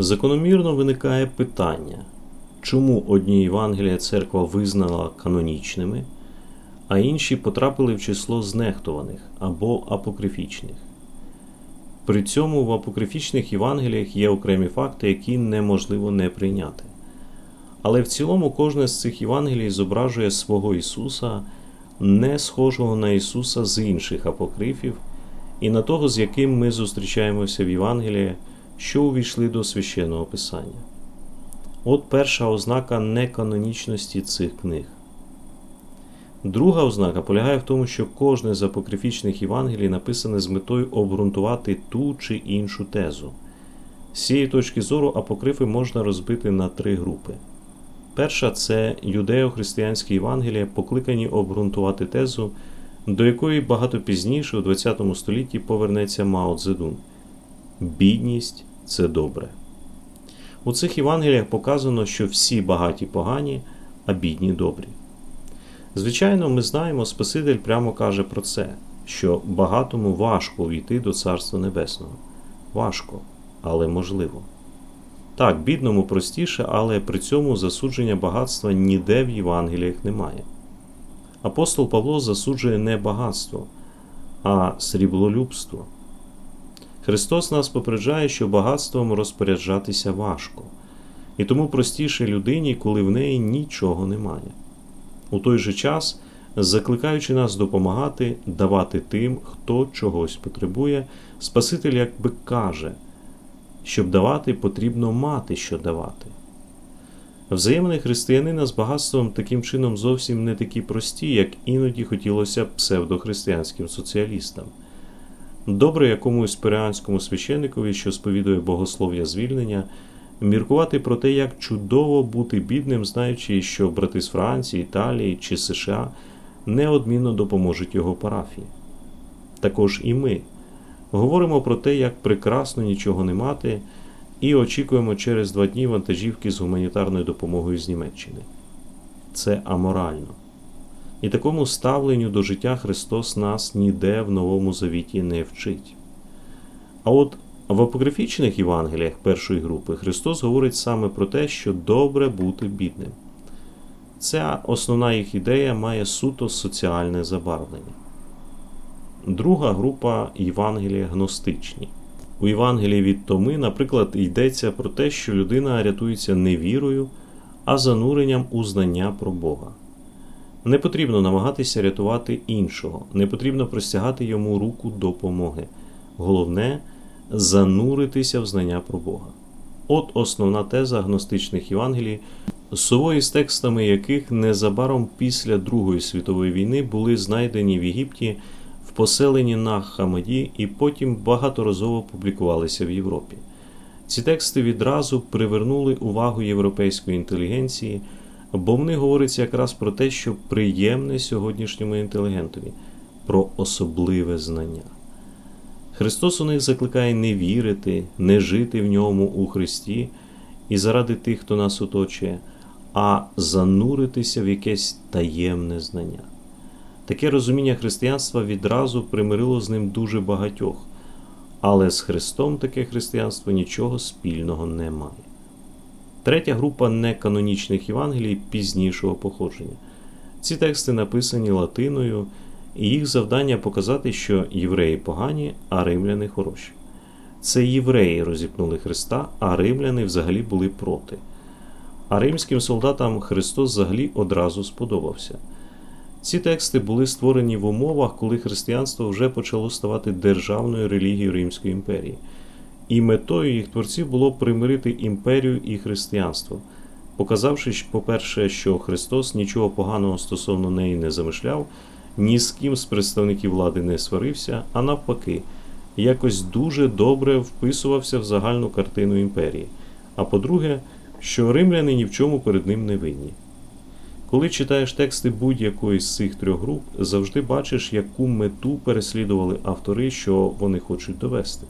Закономірно виникає питання, чому одні Євангелія церква визнала канонічними, а інші потрапили в число знехтуваних або апокрифічних. При цьому в апокрифічних Євангеліях є окремі факти, які неможливо не прийняти. Але в цілому кожне з цих Євангелій зображує свого Ісуса, не схожого на Ісуса з інших апокрифів, і на того, з яким ми зустрічаємося в Євангелії, що увійшли до священного Писання. От перша ознака неканонічності цих книг. Друга ознака полягає в тому, що кожне з апокрифічних Євангелій написане з метою обґрунтувати ту чи іншу тезу. З цієї точки зору апокрифи можна розбити на три групи. Перша це юдео-християнські Євангелія, покликані обґрунтувати тезу, до якої багато пізніше, у ХХ столітті, повернеться Мао Цзедун. Бідність це добре. У цих Євангеліях показано, що всі багаті погані, а бідні добрі. Звичайно, ми знаємо, Спаситель прямо каже про це, що багатому важко увійти до Царства Небесного. Важко, але можливо. Так, бідному простіше, але при цьому засудження багатства ніде в Євангеліях немає. Апостол Павло засуджує не багатство, а сріблолюбство. Христос нас попереджає, що багатством розпоряджатися важко, і тому простіше людині, коли в неї нічого немає. У той же час, закликаючи нас допомагати, давати тим, хто чогось потребує, Спаситель якби каже, щоб давати, потрібно мати, що давати. Взаємини християнина з багатством таким чином зовсім не такі прості, як іноді хотілося псевдохристиянським соціалістам. Добре якомусь періанському священникові, що сповідує богослов'я звільнення, міркувати про те, як чудово бути бідним, знаючи, що брати з Франції, Італії чи США неодмінно допоможуть його парафії. Також і ми говоримо про те, як прекрасно нічого не мати, і очікуємо через два дні вантажівки з гуманітарною допомогою з Німеччини. Це аморально. І такому ставленню до життя Христос нас ніде в Новому Завіті не вчить. А от в апокрифічних Євангеліях першої групи Христос говорить саме про те, що добре бути бідним. Ця основна їх ідея має суто соціальне забарвлення. Друга група Євангелія гностичні. У Євангелії від Томи, наприклад, йдеться про те, що людина рятується не вірою, а зануренням у знання про Бога. Не потрібно намагатися рятувати іншого, не потрібно простягати йому руку допомоги. Головне зануритися в знання про Бога. От основна теза гностичних Євангелій, сової з текстами яких незабаром після Другої світової війни були знайдені в Єгипті в поселенні на Хамаді і потім багаторазово публікувалися в Європі. Ці тексти відразу привернули увагу європейської інтелігенції, бо в них говориться якраз про те, що приємне сьогоднішньому інтелігентові, про особливе знання. Христос у них закликає не вірити, не жити в ньому у Христі і заради тих, хто нас оточує, а зануритися в якесь таємне знання. Таке розуміння християнства відразу примирило з ним дуже багатьох, але з Христом таке християнство нічого спільного не має. Третя група неканонічних Євангелій пізнішого походження. Ці тексти написані латиною, і їх завдання показати, що євреї погані, а римляни хороші. Це євреї розіпнули Христа, а римляни взагалі були проти. А римським солдатам Христос взагалі одразу сподобався. Ці тексти були створені в умовах, коли християнство вже почало ставати державною релігією Римської імперії, і метою їх творців було примирити імперію і християнство, показавши, по-перше, що Христос нічого поганого стосовно неї не замишляв, ні з ким з представників влади не сварився, а навпаки, якось дуже добре вписувався в загальну картину імперії. А по-друге, що римляни ні в чому перед ним не винні. Коли читаєш тексти будь-якої з цих трьох груп, завжди бачиш, яку мету переслідували автори, що вони хочуть довести.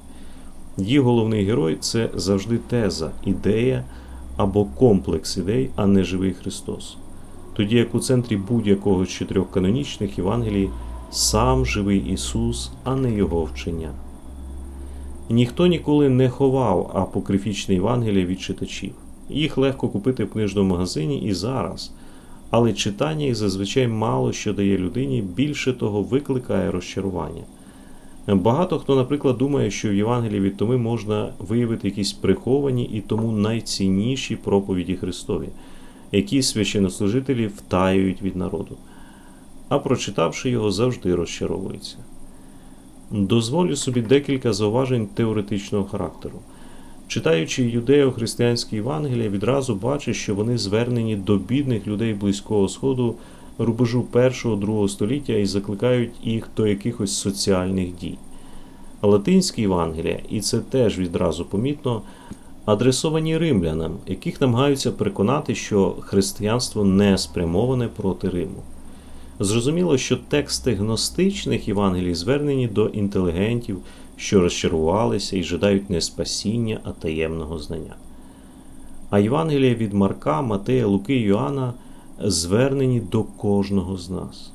Їх головний герой це завжди теза, ідея або комплекс ідей, а не живий Христос. Тоді як у центрі будь-якого з чотирьох канонічних Євангелій сам живий Ісус, а не Його вчення. Ніхто ніколи не ховав апокрифічне Євангелія від читачів. Їх легко купити в книжному магазині і зараз, але читання їх зазвичай мало що дає людині, більше того викликає розчарування. Багато хто, наприклад, думає, що в Євангелії від Томи можна виявити якісь приховані і тому найцінніші проповіді Христові, які священнослужителі втаюють від народу, а прочитавши його, завжди розчаровуються. Дозволю собі декілька зауважень теоретичного характеру. Читаючи юдео-християнські Євангелія, відразу бачиш, що вони звернені до бідних людей Близького Сходу рубежу 1-2 століття і закликають їх до якихось соціальних дій. Латинські Євангелія, і це теж відразу помітно, адресовані римлянам, яких намагаються переконати, що християнство не спрямоване проти Риму. Зрозуміло, що тексти гностичних Євангелій звернені до інтелігентів, що розчарувалися і жадають не спасіння, а таємного знання. А Євангелія від Марка, Матея, Луки і Йоанна звернені до кожного з нас.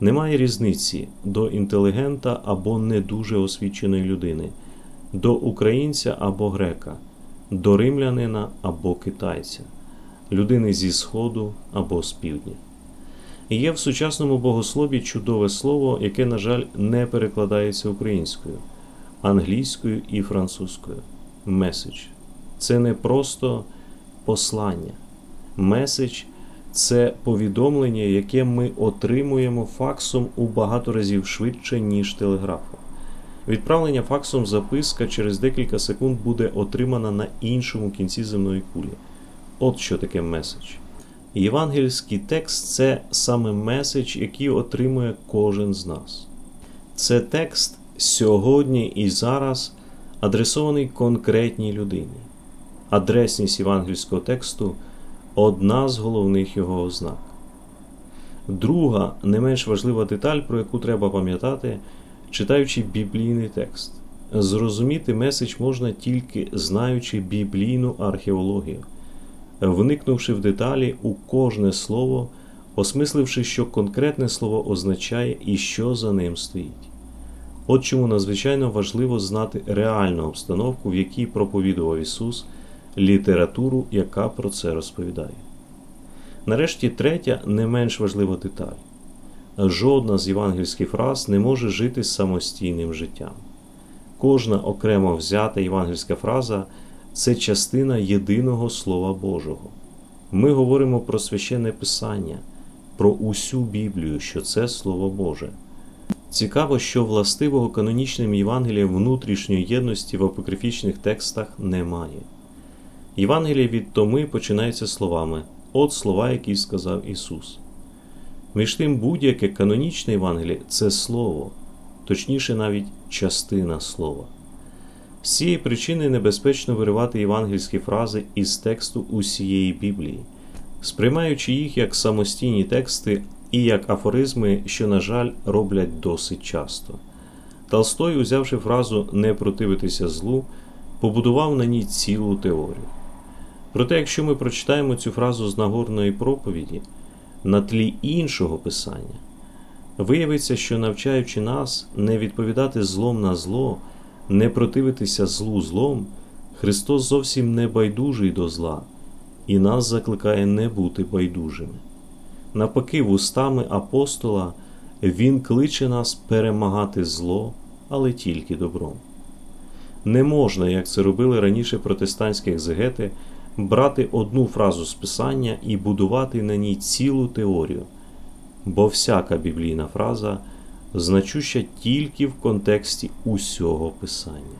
Немає різниці до інтелігента або не дуже освіченої людини, до українця або грека, до римлянина або китайця, людини зі Сходу або з півдня. Є в сучасному богослові чудове слово, яке, на жаль, не перекладається українською, англійською і французькою. Меседж. Це не просто послання. Меседж це повідомлення, яке ми отримуємо факсом у багато разів швидше, ніж телеграфом. Відправлення факсом записка через декілька секунд буде отримана на іншому кінці земної кулі. От що таке меседж. Євангельський текст це саме меседж, який отримує кожен з нас. Це текст сьогодні і зараз адресований конкретній людині. Адресність євангельського тексту одна з головних його ознак. Друга, не менш важлива деталь, про яку треба пам'ятати, читаючи біблійний текст. Зрозуміти меседж можна тільки знаючи біблійну археологію вникнувши в деталі у кожне слово, осмисливши, що конкретне слово означає і що за ним стоїть. От чому надзвичайно важливо знати реальну обстановку, в якій проповідував Ісус, літературу, яка про це розповідає. Нарешті третя, не менш важлива деталь. Жодна з євангельських фраз не може жити самостійним життям. Кожна окремо взята євангельська фраза це частина єдиного Слова Божого. Ми говоримо про священне Писання, про усю Біблію, що це Слово Боже. Цікаво, що властивого канонічним Євангеліям внутрішньої єдності в апокрифічних текстах немає. Євангеліє від Томи починається словами От слова, які сказав Ісус. Між тим, будь-яке канонічне Євангеліє це Слово, точніше, навіть частина Слова. З цієї причини небезпечно виривати євангельські фрази із тексту усієї Біблії, сприймаючи їх як самостійні тексти і як афоризми, що, на жаль, роблять досить часто. Толстой, узявши фразу не противитися злу, побудував на ній цілу теорію. Проте, якщо ми прочитаємо цю фразу з Нагорної проповіді на тлі іншого писання, виявиться, що навчаючи нас не відповідати злом на зло не противитися злу злом, Христос зовсім не байдужий до зла і нас закликає не бути байдужими. Навпаки, вустами апостола Він кличе нас перемагати зло, але тільки добром. Не можна, як це робили раніше протестантські екзегети, брати одну фразу з Писання і будувати на ній цілу теорію, бо всяка біблійна фраза значуща тільки в контексті усього писання.